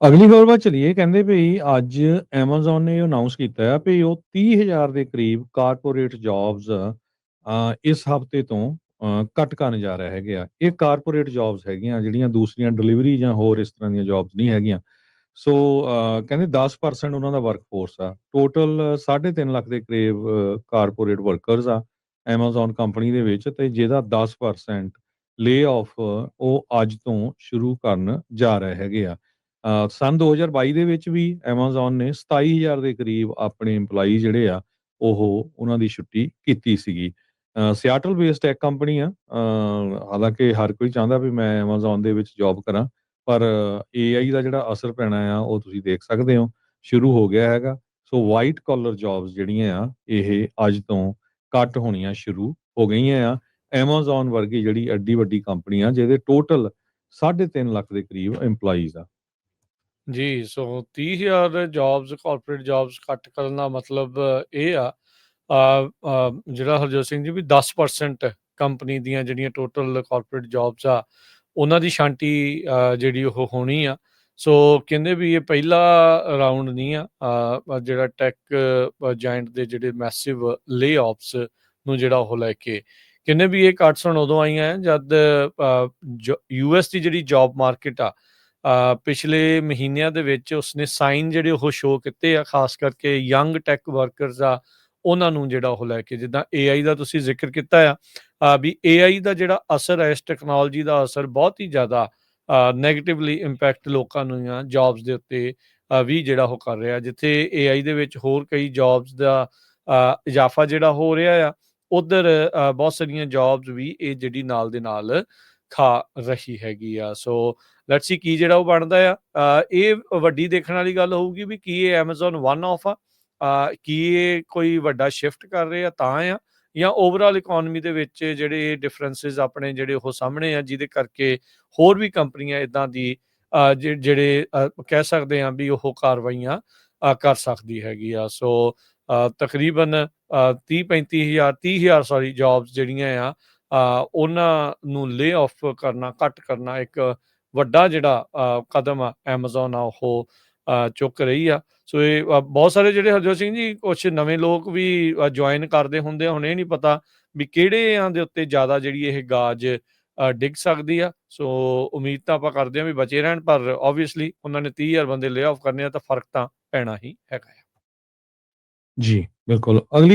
ਅਗਲੀ ਖਬਰ ਵੱਲ ਚਲੀਏ ਕਹਿੰਦੇ ਭਈ ਅੱਜ ਐਮਾਜ਼ੋਨ ਨੇ ਅਨਾਉਂਸ ਕੀਤਾ ਆ ਭਈ ਉਹ 30000 ਦੇ ਕਰੀਬ ਕਾਰਪੋਰੇਟ ਜੌਬਸ ਅ, ਇਸ ਹਫ਼ਤੇ ਤੋਂ ਅ, ਕੱਟ ਕਰਨ ਜਾ ਰਿਹਾ ਹੈਗੇ ਆ। ਇਹ ਕਾਰਪੋਰੇਟ ਜੌਬਸ ਹੈਗੀਆਂ ਜਿਹੜੀਆਂ ਦੂਸਰੀਆਂ ਡਿਲੀਵਰੀ ਜਾਂ ਹੋਰ ਇਸ ਤਰ੍ਹਾਂ ਦੀਆਂ ਜੌਬਸ ਨਹੀਂ ਹੈਗੀਆਂ। ਸੋ ਅ, ਕਹਿੰਦੇ 10% ਉਹਨਾਂ ਦਾ ਵਰਕਫੋਰਸ ਆ। ਟੋਟਲ 3.5 ਲੱਖ ਦੇ ਕਰੀਬ ਕਾਰਪੋਰੇਟ ਵਰਕਰਸ ਆ ਐਮਾਜ਼ੋਨ ਕੰਪਨੀ ਦੇ ਵਿੱਚ ਤੇ ਜਿਹਦਾ 10% ਲੇ ਆਫ ਉਹ ਅੱਜ ਤੋਂ ਸ਼ੁਰੂ ਕਰਨ ਜਾ ਰਹੇ ਹੈਗੇ ਆ। ਅ, ਸੰਨ 2022 ਦੇ ਵਿੱਚ ਵੀ ਐਮਾਜ਼ੋਨ ਨੇ 27000 ਦੇ ਕਰੀਬ ਆਪਣੇ EMPLOYEE ਜਿਹੜੇ ਆ ਉਹ ਉਹਨਾਂ ਦੀ ਛੁੱਟੀ ਕੀਤੀ ਸੀਗੀ। ਸਿਆਟਲ ਬੇਸਡ ਟੈਕ ਕੰਪਨੀ ਆ। ਹਾਲਾਂਕਿ ਹਰ ਕੋਈ ਚਾਹੁੰਦਾ ਵੀ ਮੈਂ ਐਮਾਜ਼ੋਨ ਦੇ ਵਿੱਚ ਜੌਬ ਕਰਾਂ ਪਰ ਏਆਈ ਦਾ ਜਿਹੜਾ ਅਸਰ ਪੈਣਾ ਆ ਉਹ ਤੁਸੀਂ ਦੇਖ ਸਕਦੇ ਹੋ ਸ਼ੁਰੂ ਹੋ ਗਿਆ ਹੈਗਾ। ਸੋ ਵਾਈਟ ਕਾਲਰ ਜੌਬਸ ਜਿਹੜੀਆਂ ਆ ਇਹ ਅੱਜ ਤੋਂ ਕੱਟ ਹੋਣੀਆਂ ਸ਼ੁਰੂ ਹੋ ਗਈਆਂ ਆ। ਐਮਾਜ਼ੋਨ ਵਰਗੀ ਜਿਹੜੀ ਐਡੀ ਵੱਡੀ ਕੰਪਨੀ ਆ ਜਿਹਦੇ ਟੋਟਲ 3.5 ਲੱਖ ਦੇ ਕਰੀਬ EMPLOYEES ਆ। ਜੀ, ਸੋ 30000 ਜੌਬਸ ਕਾਰਪੋਰੇਟ ਜੌਬਸ ਕੱਟ ਕਰਨ ਦਾ ਮਤਲਬ ਇਹ ਆ ਅ, ਅ, ਜਿਹੜਾ ਹਰਜੋਤ ਸਿੰਘ ਜੀ ਵੀ 10% ਕੰਪਨੀ ਦੀਆਂ ਜਿਹੜੀਆਂ ਟੋਟਲ ਕਾਰਪੋਰੇਟ ਜੌਬਸ ਆ ਉਹਨਾਂ ਦੀ ਛਾਂਟੀ ਅ, ਜਿਹੜੀ ਉਹ ਹੋਣੀ ਆ। ਸੋ ਕਹਿੰਦੇ ਵੀ ਇਹ ਪਹਿਲਾ ਰਾਉਂਡ ਨਹੀਂ ਆ ਅ, ਜਿਹੜਾ ਟੈਕ ਜਾਇੰਟ ਦੇ ਜਿਹੜੇ ਮੈਸਿਵ ਲੇ-ਆਫਸ ਨੂੰ ਜਿਹੜਾ ਉਹ ਲੈ ਕੇ ਕਹਿੰਦੇ ਵੀ ਇਹ ਕੱਟਸ ਹੁਣ ਉਦੋਂ ਆਈਆਂ ਹੈ ਜਦ ਅ, ਜ ਯੂਐਸ ਦੀ ਜਿਹੜੀ ਜੌਬ ਮਾਰਕੀਟ ਆ ਪਿਛਲੇ ਮਹੀਨਿਆਂ ਦੇ ਵਿੱਚ ਉਸਨੇ ਸਾਈਨ ਜਿਹੜੇ ਉਹ ਸ਼ੋਅ ਕੀਤੇ ਆ ਖਾਸ ਕਰਕੇ ਯੰਗ ਟੈਕ ਵਰਕਰਸ ਆ ਉਹਨਾਂ ਨੂੰ ਜਿਹੜਾ ਉਹ ਲੈ ਕੇ ਜਿੱਦਾਂ ਏਆਈ ਦਾ ਤੁਸੀਂ ਜ਼ਿਕਰ ਕੀਤਾ ਆ ਅ, ਵੀ ਏਆਈ ਦਾ ਜਿਹੜਾ ਅਸਰ ਹੈ ਇਸ ਟੈਕਨੋਲੋਜੀ ਦਾ ਅਸਰ ਬਹੁਤ ਹੀ ਜ਼ਿਆਦਾ ਨੈਗੇਟਿਵਲੀ ਇੰਪੈਕਟ ਲੋਕਾਂ ਨੂੰ ਆ ਜੌਬਸ ਦੇ ਉੱਤੇ ਵੀ ਜਿਹੜਾ ਉਹ ਕਰ ਰਿਹਾ। ਜਿੱਥੇ ਏਆਈ ਦੇ ਵਿੱਚ ਹੋਰ ਕਈ ਜੌਬਸ ਦਾ ਇਜ਼ਾਫਾ ਜਿਹੜਾ ਹੋ ਰਿਹਾ ਆ ਉਧਰ ਬਹੁਤ ਸਾਰੀਆਂ ਜੌਬਸ ਵੀ ਇਹ ਜਿਹੜੀ ਨਾਲ ਦੇ ਨਾਲ ਖਾ ਰਹੀ ਹੈਗੀ ਆ। ਸੋ ਲੈਟਸ ਸੀ ਕੀ ਜਿਹੜਾ ਉਹ ਬਣਦਾ ਆ। ਇਹ ਵੱਡੀ ਦੇਖਣ ਵਾਲੀ ਗੱਲ ਹੋਊਗੀ ਵੀ ਕੀ ਇਹ Amazon ਵਨ ਆਫ ਆ। ਕੀ ਇਹ ਕੋਈ ਵੱਡਾ ਸ਼ਿਫਟ ਕਰ ਰਹੇ ਆ ਤਾਂ ਆ? ਜਾਂ ਓਵਰਆਲ ਇਕਨੋਮੀ ਦੇ ਵਿੱਚ ਜਿਹੜੇ ਡਿਫਰੈਂਸਸ ਆਪਣੇ ਜਿਹੜੇ ਉਹ ਸਾਹਮਣੇ ਆ ਜਿਹਦੇ ਕਰਕੇ ਹੋਰ ਵੀ ਕੰਪਨੀਆਂ ਇਦਾਂ ਦੀ ਅ, ਜਿ- ਜਿਹੜੇ ਕਹਿ ਸਕਦੇ ਆ ਵੀ ਉਹ ਕਾਰਵਾਈਆਂ ਕਰ ਸਕਦੀ ਹੈਗੀ ਆ। ਸੋ ਅ, ਤਕਰੀਬਨ 30 35000 30000 ਸੌਰੀ ਜੌਬਸ ਜਿਹੜੀਆਂ ਆ ਉਹਨਾਂ ਨੂੰ ਲੇ ਆਫ ਕਰਨਾ ਕੱਟ ਕਰਨਾ ਇੱਕ ਵੱਡਾ ਜਿਹੜਾ ਕਦਮ ਆ Amazon ਆ ਉਹ ਚੁੱਕ ਰਹੀ ਆ। ਸੋ ਇਹ ਬਹੁਤ ਸਾਰੇ ਜਿਹੜੇ ਹਰਜੋਤ ਸਿੰਘ ਜੀ ਕੁਝ ਨਵੇਂ ਲੋਕ ਵੀ ਜੁਆਇਨ ਕਰਦੇ ਹੁੰਦੇ ਆ ਹੁਣ ਇਹ ਨਹੀਂ ਪਤਾ ਵੀ ਕਿਹੜਿਆਂ ਦੇ ਉੱਤੇ ਜ਼ਿਆਦਾ ਜਿਹੜੀ ਇਹ ਗਾਜ ਡਿੱਗ ਸਕਦੀ ਆ। ਸੋ ਉਮੀਦ ਤਾਂ ਆਪਾਂ ਕਰਦੇ ਆ ਵੀ ਬਚੇ ਰਹਿਣ ਪਰ ਆਬਵੀਅਸਲੀ ਉਹਨਾਂ ਨੇ 30000 ਬੰਦੇ ਲੇ ਆਫ ਕਰਨੇ ਆ ਤਾਂ ਫ਼ਰਕ ਤਾਂ ਪੈਣਾ ਹੀ ਹੈਗਾ ਆ। ਜੀ, ਬਿਲਕੁਲ। ਅਗਲੀ